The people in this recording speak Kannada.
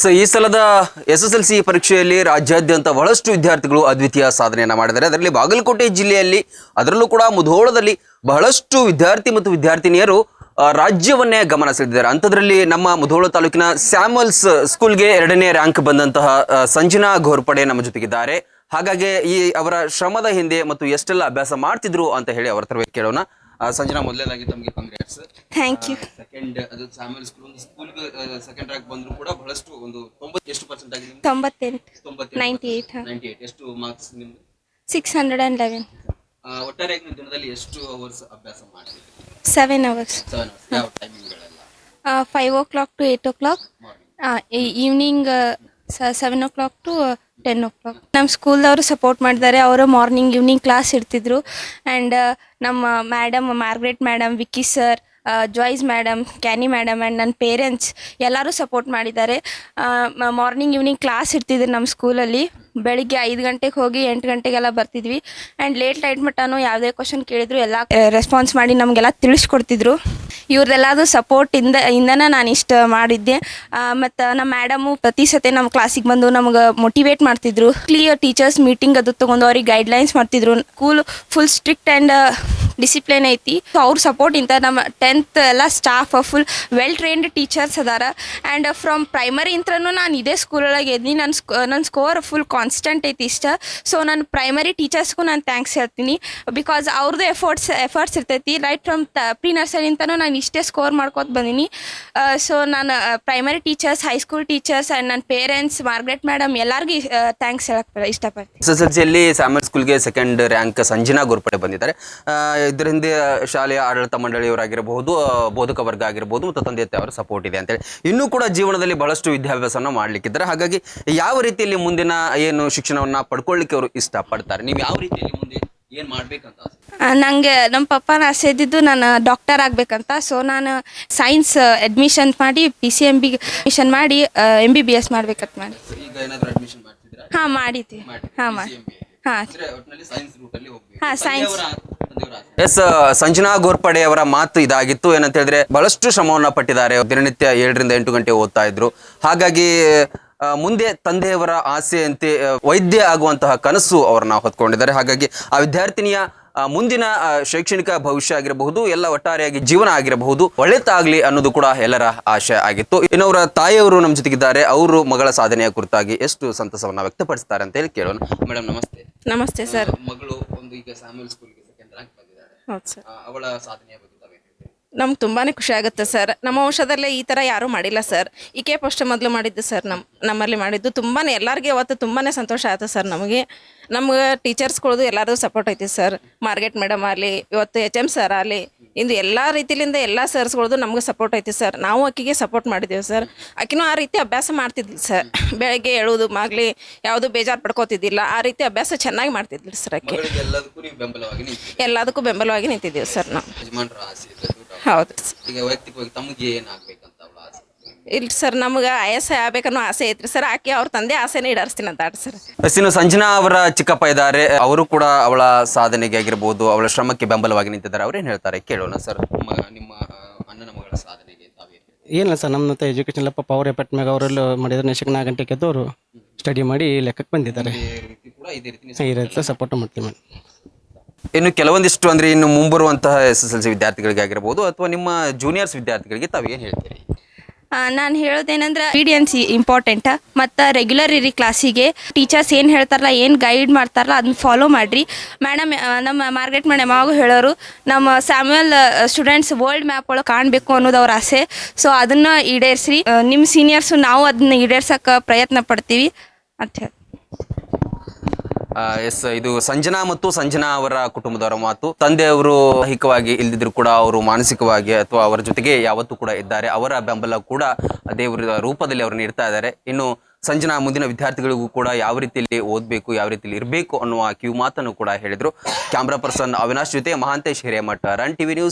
ಸೊ ಈ ಸಲದ ಎಸ್ ಎಸ್ ಎಲ್ ಸಿ ಪರೀಕ್ಷೆಯಲ್ಲಿ ರಾಜ್ಯಾದ್ಯಂತ ಬಹಳಷ್ಟು ವಿದ್ಯಾರ್ಥಿಗಳು ಅದ್ವಿತೀಯ ಸಾಧನೆಯನ್ನು ಮಾಡಿದ್ದಾರೆ. ಅದರಲ್ಲಿ ಬಾಗಲಕೋಟೆ ಜಿಲ್ಲೆಯಲ್ಲಿ ಅದರಲ್ಲೂ ಕೂಡ ಮುಧೋಳದಲ್ಲಿ ಬಹಳಷ್ಟು ವಿದ್ಯಾರ್ಥಿ ಮತ್ತು ವಿದ್ಯಾರ್ಥಿನಿಯರು ರಾಜ್ಯವನ್ನೇ ಗಮನ ಸೆಳೆದಿದ್ದಾರೆ. ಅಂಥದ್ರಲ್ಲಿ ನಮ್ಮ ಮುಧೋಳ ತಾಲೂಕಿನ ಸ್ಯಾಮಲ್ಸ್ ಸ್ಕೂಲ್ಗೆ ಎರಡನೇ ರ್ಯಾಂಕ್ ಬಂದಂತಹ ಸಂಜನಾ ಘೋರ್ಪಡೆ ನಮ್ಮ ಜೊತೆಗಿದ್ದಾರೆ. ಹಾಗಾಗಿ ಈ ಅವರ ಶ್ರಮದ ಹಿಂದೆ ಮತ್ತು ಎಷ್ಟೆಲ್ಲ ಅಭ್ಯಾಸ ಮಾಡ್ತಿದ್ರು ಅಂತ ಹೇಳಿ ಅವರ ಕೇಳೋಣ. ಸಂಜನಾ ಮೊದಲನೇದಾಗಿ ತಮಗೆ ಕಾಂಗ್ರೆಸ್ ಥ್ಯಾಂಕ್ ಯು ಸೆಕೆಂಡ್ ಅದು ಸ್ಯಾಮಲ್ ಸ್ಕೂಲ್ ಸ್ಕೂಲ್ ಸೆಕೆಂಡ್ ರ್ಯಾಂಕ್ ಬಂದ್ರು ಕೂಡ ಬಹಳಷ್ಟು ಒಂದು ತೊಂಬತ್ತು ಎಷ್ಟು ಪರ್ಸೆಂಟ್ ಆಗಿದೆ ನಿಮ್ದು? ತೊಂಬತ್ತೆಂಟು. ತೊಂಬತ್ತೇಳು ನೈಂಟಿ ಏಯ್ಟ್ ನೈಂಟಿ ಏಟ್ ಎಷ್ಟು ಮಾರ್ಕ್ಸ್ ನಿಮ್ದು? ಸಿಕ್ಸ್ ಹಂಡ್ರೆಡ್ ಆ್ಯಂಡ್ ಲೆವೆನ್ ಆ, ಒಟ್ಟಾರೆಯಾಗಿ ನೀವು ದಿನದಲ್ಲಿ ಎಷ್ಟು ಅವರ್ಸ್ ಅಭ್ಯಾಸ ಮಾಡ್ತೀರಿ ಸೆವೆನ್ ಅವರ್ಸ್ ಸೆವೆನ್ ಅವರ್ಸ್ ಯಾವ ಟೈಮಿಂಗ್ಗಳೆಲ್ಲ five o'clock to eight o'clock evening seven o'clock to ten o'clock ನಮ್ಮ ಸ್ಕೂಲ್ದವರು ಸಪೋರ್ಟ್ ಮಾಡಿದ್ದಾರೆ ಅವರು ಮಾರ್ನಿಂಗ್ ಈವ್ನಿಂಗ್ ಕ್ಲಾಸ್ ಇರ್ತಿದ್ರು. ಆ್ಯಂಡ್ ನಮ್ಮ madam Margaret madam Vicky sir Joyce madam ಕ್ಯಾನಿ madam and ನನ್ನ ಪೇರೆಂಟ್ಸ್ ಎಲ್ಲರೂ ಸಪೋರ್ಟ್ ಮಾಡಿದ್ದಾರೆ. ಮಾರ್ನಿಂಗ್ ಈವ್ನಿಂಗ್ ಕ್ಲಾಸ್ ಇರ್ತಿದ್ರು ನಮ್ಮ ಸ್ಕೂಲಲ್ಲಿ ಬೆಳಿಗ್ಗೆ ಐದು ಗಂಟೆಗೆ ಹೋಗಿ ಎಂಟು ಗಂಟೆಗೆಲ್ಲ ಬರ್ತಿದ್ವಿ. ಆ್ಯಂಡ್ ಲೇಟ್ ಲೈಟ್ ಮಟ್ಟನೂ ಯಾವುದೇ ಕ್ವಶನ್ ಕೇಳಿದ್ರು, ಎಲ್ಲ ರೆಸ್ಪಾನ್ಸ್ ಮಾಡಿ ನಮಗೆಲ್ಲ ತಿಳಿಸ್ಕೊಡ್ತಿದ್ರು. ಇವ್ರದ್ದೆಲ್ಲದು ಸಪೋರ್ಟಿಂದ ಇಂದನೇ ನಾನು ಇಷ್ಟು ಮಾಡಿದ್ದೆ. ಮತ್ತು ನಮ್ಮ ಮ್ಯಾಡಮು ಪ್ರತಿ ಸತಿ ನಮ್ಮ ಕ್ಲಾಸಿಗೆ ಬಂದು ನಮ್ಗೆ ಮೋಟಿವೇಟ್ ಮಾಡ್ತಿದ್ರು. ಕ್ಲಿಯರ್ ಟೀಚರ್ಸ್ ಮೀಟಿಂಗ್ ಅದು ತೊಗೊಂಡು ಅವ್ರಿಗೆ ಗೈಡ್ಲೈನ್ಸ್ ಮಾಡ್ತಿದ್ರು. School full strict and discipline ಐತಿ. ಸೊ ಅವ್ರ ಸಪೋರ್ಟ್ ಇಂತ ನಮ್ಮ ಟೆಂತ್ ಎಲ್ಲ staff full well trained teachers ಅದಾರ. ಆ್ಯಂಡ್ ಫ್ರಮ್ ಪ್ರೈಮರಿ ಇಂತ್ರನೂ ನಾನು ಇದೇ ಸ್ಕೂಲೊಳಗೆ ಇದ್ದೀನಿ ನನ್ನ ಸ್ಕೋ ನನ್ನ ಸ್ಕೋರ್ ಫುಲ್ ಕಾನ್ಸ್ಟೆಂಟ್ ಐತಿ ಇಷ್ಟ. ಸೊ ನಾನು ಪ್ರೈಮರಿ ಟೀಚರ್ಸ್ಗೂ ನಾನು ಥ್ಯಾಂಕ್ಸ್ ಹೇಳ್ತೀನಿ. ಬಿಕಾಸ್ ಅವ್ರದ್ದು ಎಫರ್ಟ್ಸ್ ಎಫರ್ಟ್ಸ್ ಇರ್ತೈತಿ. ರೈಟ್ ಫ್ರಮ್ ತ ನರ್ಸರಿ ನರ್ಸರಿಯಿಂದನೂ ನಾನು ಇಷ್ಟೇ ಸ್ಕೋರ್ ಮಾಡ್ಕೊತ ಬಂದೀನಿ. ಸೊ ನಾನು primary teachers high school teachers and ನನ್ನ ಪೇರೆಂಟ್ಸ್ ಮಾರ್ಗ್ರೆಟ್ ಮೇಡಮ್ ಎಲ್ಲರಿಗೂ ಥ್ಯಾಂಕ್ಸ್ ಹೇಳಕ್ಕೆ ಇಷ್ಟಪಡ್ತೀನಿ. ಎಸ್ ಎಸ್ ಎಲ್ ಸ್ಕೂಲ್ಗೆ ಸೆಕೆಂಡ್ ರ್ಯಾಂಕ್ ಸಂಜನಾ ಗೋರ್ಪಡೆ ಬಂದಿದ್ದಾರೆ. ಆ, ಇದರ ಹಿಂದೆ ಶಾಲೆಯ ಆಡಳಿತ ಮಂಡಳಿಯವರಾಗಿರಬಹುದು ಬೋಧಕ ವರ್ಗ ಆಗಿರಬಹುದು ಮತ್ತು ತಂದೆ ತಾಯವರ ಸಪೋರ್ಟ್ ಇದೆ ಅಂತೇಳಿ. ಇನ್ನೂ ಕೂಡ ಜೀವನದಲ್ಲಿ ಬಹಳಷ್ಟು ವಿದ್ಯಾಭ್ಯಾಸವನ್ನು ಮಾಡ್ಲಿಕ್ಕಿದ್ದಾರೆ. ಹಾಗಾಗಿ ಯಾವ ರೀತಿಯಲ್ಲಿ ಮುಂದಿನ ಏನು ಶಿಕ್ಷಣವನ್ನ ಪಡ್ಕೊಳ್ಳಿಕ್ಕೆ ಅವರು ಇಷ್ಟಪಡ್ತಾರೆ? ನೀವು ಯಾವ ರೀತಿಯಲ್ಲಿ ಮುಂದೆ ಏನು ಮಾಡ್ಬೇಕಂತ? ನನಗೆ ನಮ್ಮ ಪಪ್ಪನ ಆಸೆ ಇದ್ದಿದ್ದು ನಾನು ಡಾಕ್ಟರ್ ಆಗಬೇಕಂತ. ಸೊ ನಾನು ಸೈನ್ಸ್ ಅಡ್ಮಿಷನ್ ಮಾಡಿ P C M B admission ಮಾಡಿ ಎಂ ಬಿ ಬಿ ಎಸ್ ಮಾಡ್ಬೇಕಂತ ಮಾಡಿ. ಈಗ ಏನಾದರೂ ಅಡ್ಮಿಷನ್ ಮಾಡ್ತಿದ್ದೀರಾ? ಹಾಂ ಮಾಡಿದ್ವಿ. ಹಾಂ ಮಾಡಿ ಹಾಂ. ಹಾಂ ಸೈನ್ಸ್ ಎಸ್ ಸಂಜನಾ ಗೋರ್ಪಡೆ ಅವರ ಮಾತು ಇದಾಗಿತ್ತು. ಏನಂತ ಹೇಳಿದ್ರೆ ಬಹಳಷ್ಟು ಶ್ರಮವನ್ನ ಪಟ್ಟಿದ್ದಾರೆ. ದಿನನಿತ್ಯ ಏಳರಿಂದ ಎಂಟು ಗಂಟೆ ಓದ್ತಾ ಇದ್ರು. ಹಾಗಾಗಿ ಮುಂದೆ ತಂದೆಯವರ ಆಸೆಯಂತೆ ವೈದ್ಯ ಆಗುವಂತಹ ಕನಸು ಅವರನ್ನ ಹೊತ್ಕೊಂಡಿದ್ದಾರೆ. ಹಾಗಾಗಿ ಆ ವಿದ್ಯಾರ್ಥಿನಿಯ ಮುಂದಿನ ಶೈಕ್ಷಣಿಕ ಭವಿಷ್ಯ ಆಗಿರಬಹುದು ಎಲ್ಲ ಒಟ್ಟಾರೆಯಾಗಿ ಜೀವನ ಆಗಿರಬಹುದು ಒಳ್ಳೆತಾಗ್ಲಿ ಅನ್ನೋದು ಕೂಡ ಎಲ್ಲರ ಆಶಯ ಆಗಿತ್ತು. ಇನ್ನವರ ತಾಯಿಯವರು ನಮ್ಮ ಜೊತೆಗಿದ್ದಾರೆ. ಅವರು ಮಗಳ ಸಾಧನೆಯ ಕುರಿತಾಗಿ ಎಷ್ಟು ಸಂತಸವನ್ನ ವ್ಯಕ್ತಪಡಿಸ್ತಾರೆ ಅಂತ ಹೇಳಿ ಕೇಳೋಣ. ಮೇಡಮ್ ನಮಸ್ತೆ. ನಮಸ್ತೆ ಸರ್. ಮಗಳು ಒಂದು ಈಗ ಸ್ಕೂಲ್ಗೆ ಸೆಕೆಂಡ್ ರ್ಯಾಂಕ್ ನಮ್ಗೆ ತುಂಬಾ ಖುಷಿ ಆಗುತ್ತೆ ಸರ್. ನಮ್ಮ ವಂಶದಲ್ಲೇ ಈ ಥರ ಯಾರೂ ಮಾಡಿಲ್ಲ ಸರ್. ಈಕೆ ಫಸ್ಟ್ ಮೊದಲು ಮಾಡಿದ್ದು ಸರ್ ನಮ್ಮ ನಮ್ಮಲ್ಲಿ ಮಾಡಿದ್ದು ತುಂಬಾ ಎಲ್ಲರಿಗೆ ಅವತ್ತು ತುಂಬಾ ಸಂತೋಷ ಆಯ್ತು ಸರ್ ನಮಗೆ. ನಮ್ಗೆ ಟೀಚರ್ಸ್ಗಳದು ಎಲ್ಲರದು ಸಪೋರ್ಟ್ ಐತಿ ಸರ್. ಮಾರ್ಕೆಟ್ ಮೇಡಮ್ ಆಗಲಿ ಇವತ್ತು ಎಚ್ ಎಂ ಸರ್ ಆಗಲಿ ಇಂದು ಎಲ್ಲ ರೀತಿಯಿಂದ ಎಲ್ಲ ಸರ್ಸ್ಗಳದು ನಮ್ಗೆ ಸಪೋರ್ಟ್ ಐತಿ ಸರ್. ನಾವು ಅಕ್ಕಿಗೆ ಸಪೋರ್ಟ್ ಮಾಡಿದ್ದೇವೆ ಸರ್. ಆಕಿನೂ ಆ ರೀತಿ ಅಭ್ಯಾಸ ಮಾಡ್ತಿದ್ವಿ ಸರ್. ಬೆಳಗ್ಗೆ ಹೇಳೋದು ಆಗಲಿ ಯಾವುದು ಬೇಜಾರು ಪಡ್ಕೋತಿದ್ದಿಲ್ಲ ಆ ರೀತಿ ಅಭ್ಯಾಸ ಚೆನ್ನಾಗಿ ಮಾಡ್ತಿದ್ವಿ ಸರ್ ಆಕೆ. ಎಲ್ಲದಕ್ಕೂ ಬೆಂಬಲವಾಗಿ ನಿಂತಿದ್ದೀವಿ ಸರ್ ನಾವು. ಹೌದು. ಈಗ ವೈಯಕ್ತಿಕವಾಗಿ ತಮಗೆ ಏನಾಗ್ಬೇಕಂತ ಅವಳ ಆಸೆ? ಇಲ್ಲ ಸರ್ ನಮಗೆ ಐ ಎಸ್ ಆಗ್ಬೇಕನ್ನೋ ಆಸೆ ಐತ್ರಿ ಸರ್. ಆಕೆ ಅವ್ರ ತಂದೆ ಆಸೆನೇ ಈಡೇರಿಸ್ತೀನಿ ಅಂತ ಸರ್. ಎಸ್, ಇನ್ನು ಸಂಜನಾ ಅವರ ಚಿಕ್ಕಪ್ಪ ಇದ್ದಾರೆ. ಅವರು ಕೂಡ ಅವಳ ಸಾಧನೆಗೆ ಆಗಿರ್ಬೋದು ಅವಳ ಶ್ರಮಕ್ಕೆ ಬೆಂಬಲವಾಗಿ ನಿಂತಿದ್ದಾರೆ. ಅವ್ರೇನ್ ಹೇಳ್ತಾರೆ? ಕೇಳೋಣ ಸರ್. ನಿಮ್ಮ ನಿಮ್ಮ ಆ, ಅಣ್ಣನ ಮಗಳ ಸಾಧನೆಗೆ? ಏನಿಲ್ಲ ಸರ್ ನಮ್ಮ ಎಜುಕೇಷನ್ ಎಲ್ಲ ಪಾಪ ಅವ್ರ ಎಫೆಕ್ಟ್ ಮ್ಯಾಗ ಅವರೆಲ್ಲ ಮಾಡಿದ್ರೆ. ನೆಶಕ್ ನಾಲ್ಕು ಅವರು ಸ್ಟಡಿ ಮಾಡಿ ಲೆಕ್ಕಕ್ಕೆ ಬಂದಿದ್ದಾರೆ. ರೀತಿ ಕೂಡ ಇದೇ ರೀತಿ ನೀವು ಈ ರೀತಿ ಸಪೋರ್ಟ್ ಮಾಡ್ತೀವಿ. ಮೇಡಮ್ ಇನ್ನು ಕೆಲವೊಂದಿಷ್ಟು ಅಂದ್ರೆ ಇನ್ನು ಮುಂಬರುವಂತಹ ಎಸ್ ಎಸ್ ಎಲ್ ಸಿ ವಿದ್ಯಾರ್ಥಿಗಳಿಗೆ ಆಗಿರ್ಬೋದು ಅಥವಾ ನಿಮ್ಮ ಜೂನಿಯರ್ಸ್ ವಿದ್ಯಾರ್ಥಿಗಳಿಗೆ ತಾವೇನ್ ಹೇಳ್ತೀರಿ? ನಾನು ಹೇಳೋದೇನಂದ್ರೆ ಸಿ ಇಂಪಾರ್ಟೆಂಟ್ ಮತ್ತು ರೆಗ್ಯುಲರ್ ಇರಿ ಕ್ಲಾಸಿಗೆ ಟೀಚರ್ಸ್ ಏನು ಹೇಳ್ತಾರಲ್ಲ, ಏನು ಗೈಡ್ ಮಾಡ್ತಾರಲ್ಲ ಅದನ್ನ ಫಾಲೋ ಮಾಡಿರಿ. ಮೇಡಮ್ ನಮ್ಮ ಮಾರ್ಕೆಟ್ ಮೇಡಮ್ ಯಾವಾಗ ಹೇಳೋರು, ನಮ್ಮ ಸ್ಯಾಮ್ಯಲ್ ಸ್ಟೂಡೆಂಟ್ಸ್ ವರ್ಲ್ಡ್ ಮ್ಯಾಪ್ ಒಳಗೆ ಕಾಣಬೇಕು ಅನ್ನೋದು ಅವ್ರ ಆಸೆ. ಸೊ ಅದನ್ನು ಈಡೇರಿಸ್ರಿ. ನಿಮ್ಮ ಸೀನಿಯರ್ಸು ನಾವು ಅದನ್ನ ಈಡೇರ್ಸಕ್ಕೆ ಪ್ರಯತ್ನ ಪಡ್ತೀವಿ ಅಂತ ಹೇಳಿ ಎಸ್, ಇದು ಸಂಜನಾ ಮತ್ತು ಸಂಜನಾ ಅವರ ಕುಟುಂಬದವರ ಮಾತು. ತಂದೆಯವರು ದೈಹಿಕವಾಗಿ ಇಲ್ದಿದ್ರು ಕೂಡ ಅವರು ಮಾನಸಿಕವಾಗಿ ಅಥವಾ ಅವರ ಜೊತೆಗೆ ಯಾವತ್ತೂ ಕೂಡ ಇದ್ದಾರೆ. ಅವರ ಬೆಂಬಲ ಕೂಡ ದೇವರ ರೂಪದಲ್ಲಿ ಅವರು ನೀಡ್ತಾ ಇದ್ದಾರೆ. ಇನ್ನು ಸಂಜನಾ ಮುಂದಿನ ವಿದ್ಯಾರ್ಥಿಗಳಿಗೂ ಕೂಡ ಯಾವ ರೀತಿಯಲ್ಲಿ ಓದಬೇಕು, ಯಾವ ರೀತಿಯಲ್ಲಿ ಇರಬೇಕು ಅನ್ನುವ ಕಿವಿ ಮಾತನ್ನು ಕೂಡ ಹೇಳಿದರು. ಕ್ಯಾಮ್ರಾ ಪರ್ಸನ್ ಅವಿನಾಶ್ ಜೊತೆ Mahantesh Hiremath. Run TV news